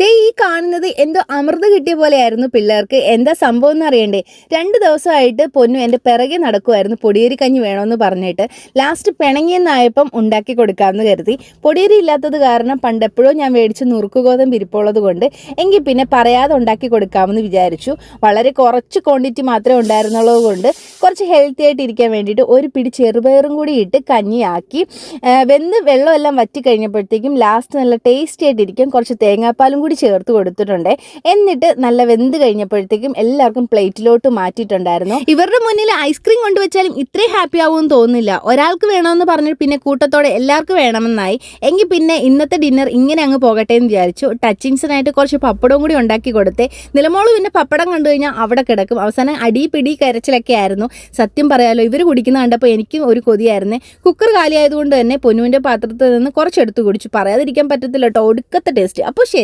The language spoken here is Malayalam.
ദേ ഈ കാണുന്നത് എന്തോ അമൃത് കിട്ടിയ പോലെയായിരുന്നു പിള്ളേർക്ക്. എന്താ സംഭവം എന്ന് അറിയണ്ടേ? രണ്ട് ദിവസമായിട്ട് പൊന്നു എന്റെ പിറകെ നടക്കുമായിരുന്നു പൊടിയേരി കഞ്ഞി വേണമെന്ന് പറഞ്ഞിട്ട് ലാസ്റ്റ് പിണങ്ങിയെന്നായപ്പം ഉണ്ടാക്കി കൊടുക്കാമെന്ന് കരുതി. പൊടിയേരി ഇല്ലാത്തത് കാരണം പണ്ട് എപ്പോഴും ഞാൻ മേടിച്ച് നുറുക്കുകോതം ഗോതമ്പ് ഇരിപ്പുള്ളത് കൊണ്ട് എങ്കിൽ പിന്നെ പറയാതെ ഉണ്ടാക്കി കൊടുക്കാമെന്ന് വിചാരിച്ചു. വളരെ കുറച്ച് ക്വാണ്ടിറ്റി മാത്രമേ ഉണ്ടായിരുന്നുള്ളത് കൊണ്ട് കുറച്ച് ഹെൽത്തി ആയിട്ട് ഇരിക്കാൻ വേണ്ടിയിട്ട് ഒരു പിടി ചെറുപയറും കൂടി ഇട്ട് കഞ്ഞിയാക്കി. വെന്ത് വെള്ളമെല്ലാം വറ്റി കഴിഞ്ഞപ്പോഴത്തേക്കും ലാസ്റ്റ് നല്ല ടേസ്റ്റി ആയിട്ടിരിക്കും കുറച്ച് തേങ്ങാപ്പാലും കൂടി ചേർത്ത് കൊടുത്തിട്ടുണ്ട്. എന്നിട്ട് നല്ല വെന്ത് കഴിഞ്ഞപ്പോഴത്തേക്കും എല്ലാവർക്കും പ്ലേറ്റിലോട്ട് മാറ്റിയിട്ടുണ്ടായിരുന്നു. ഇവരുടെ മുന്നിൽ ഐസ്ക്രീം കൊണ്ടുവച്ചാലും ഇത്രയും ഹാപ്പി ആവുമെന്ന് തോന്നുന്നില്ല. ഒരാൾക്ക് വേണമെന്ന് പറഞ്ഞിട്ട് പിന്നെ കൂട്ടത്തോടെ എല്ലാവർക്കും വേണമെന്നായി. എങ്കിൽ പിന്നെ ഇന്നത്തെ ഡിന്നർ ഇങ്ങനെ അങ്ങ് പോകട്ടെ എന്ന് വിചാരിച്ചു. ടച്ചിങ്സിനായിട്ട് കുറച്ച് പപ്പടവും കൂടി ഉണ്ടാക്കി കൊടുത്തേ. നിലമോൾ പിന്നെ പപ്പടം കണ്ടു കഴിഞ്ഞാൽ അവിടെ കിടക്കും. അവസാനം അടി പിടി കരച്ചിലൊക്കെ ആയിരുന്നു. സത്യം പറയാലോ ഇവർ കുടിക്കുന്ന കണ്ടപ്പോൾ എനിക്കും ഒരു കൊതിയായിരുന്നു. കുക്കർ കാലിയായതുകൊണ്ട് തന്നെ പൊന്നുവിന്റെ പാത്രത്തിൽ നിന്ന് കുറച്ചെടുത്ത് കുടിച്ചു. പറയാതിരിക്കാൻ പറ്റത്തില്ല കേട്ടോ ഒടുക്കത്തെ ടേസ്റ്റ് അപ്പോൾ ശരി.